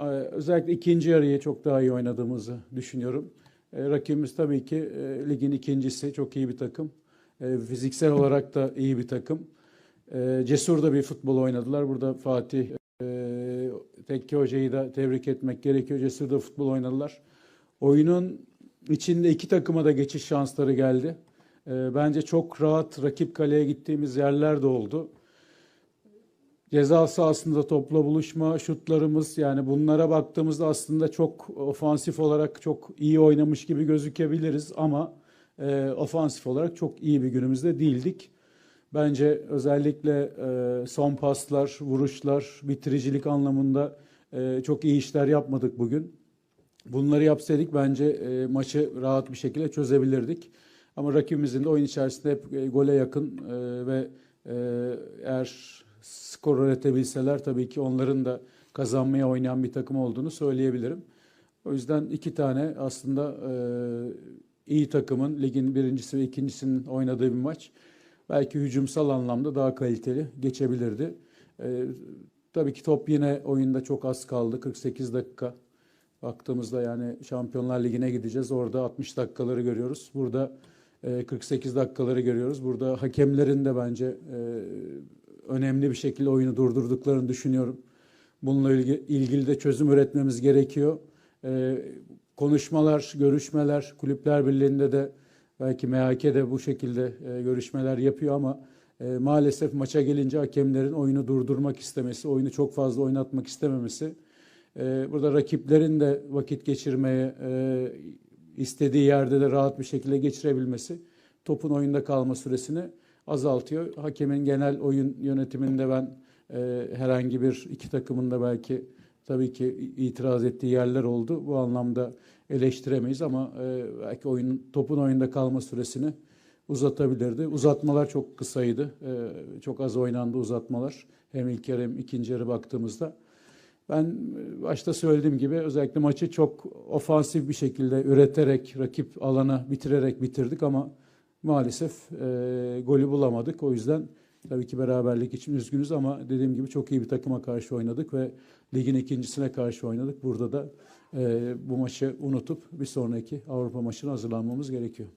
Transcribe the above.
Ee, Özellikle ikinci yarıyı çok daha iyi oynadığımızı düşünüyorum. Ee, Rakibimiz tabii ki e, ligin ikincisi, çok iyi bir takım. Ee, Fiziksel olarak da iyi bir takım. Cesur da bir futbol oynadılar. Burada Fatih e, Tekke Hoca'yı da tebrik etmek gerekiyor. Cesur da futbol oynadılar. Oyunun içinde iki takıma da geçiş şansları geldi. Bence çok rahat rakip kaleye gittiğimiz yerler de oldu. Ceza sahasında topla buluşma, şutlarımız yani bunlara baktığımızda aslında çok ofansif olarak çok iyi oynamış gibi gözükebiliriz ama e, ofansif olarak çok iyi bir günümüzde değildik. Bence özellikle e, son paslar, vuruşlar, bitiricilik anlamında e, çok iyi işler yapmadık bugün. Bunları yapsaydık bence e, maçı rahat bir şekilde çözebilirdik. Ama rakibimizin de oyun içerisinde hep e, gole yakın e, ve e, eğer skor üretebilseler tabii ki onların da kazanmaya oynayan bir takım olduğunu söyleyebilirim. O yüzden iki tane aslında e, iyi takımın ligin birincisi ve ikincisinin oynadığı bir maç. Belki hücumsal anlamda daha kaliteli geçebilirdi. E, tabii ki top yine oyunda çok az kaldı. 48 dakika baktığımızda yani Şampiyonlar Ligi'ne gideceğiz. Orada 60 dakikaları görüyoruz. Burada e, 48 dakikaları görüyoruz. Burada hakemlerin de bence e, önemli bir şekilde oyunu durdurduklarını düşünüyorum. Bununla ilgi- ilgili de çözüm üretmemiz gerekiyor. Ee, konuşmalar, görüşmeler, Kulüpler Birliği'nde de belki MHK bu şekilde e, görüşmeler yapıyor ama e, maalesef maça gelince hakemlerin oyunu durdurmak istemesi, oyunu çok fazla oynatmak istememesi, e, burada rakiplerin de vakit geçirmeye e, istediği yerde de rahat bir şekilde geçirebilmesi topun oyunda kalma süresini azaltıyor. Hakemin genel oyun yönetiminde ben e, herhangi bir iki takımın da belki tabii ki itiraz ettiği yerler oldu. Bu anlamda eleştiremeyiz ama e, belki oyun topun oyunda kalma süresini uzatabilirdi. Uzatmalar çok kısaydı. E, çok az oynandı uzatmalar. Hem ilk yarı hem ikinci yarı baktığımızda. Ben e, başta söylediğim gibi özellikle maçı çok ofansif bir şekilde üreterek, rakip alana bitirerek bitirdik ama maalesef e, golü bulamadık. O yüzden tabii ki beraberlik için üzgünüz ama dediğim gibi çok iyi bir takıma karşı oynadık ve ligin ikincisine karşı oynadık. Burada da e, bu maçı unutup bir sonraki Avrupa maçına hazırlanmamız gerekiyor.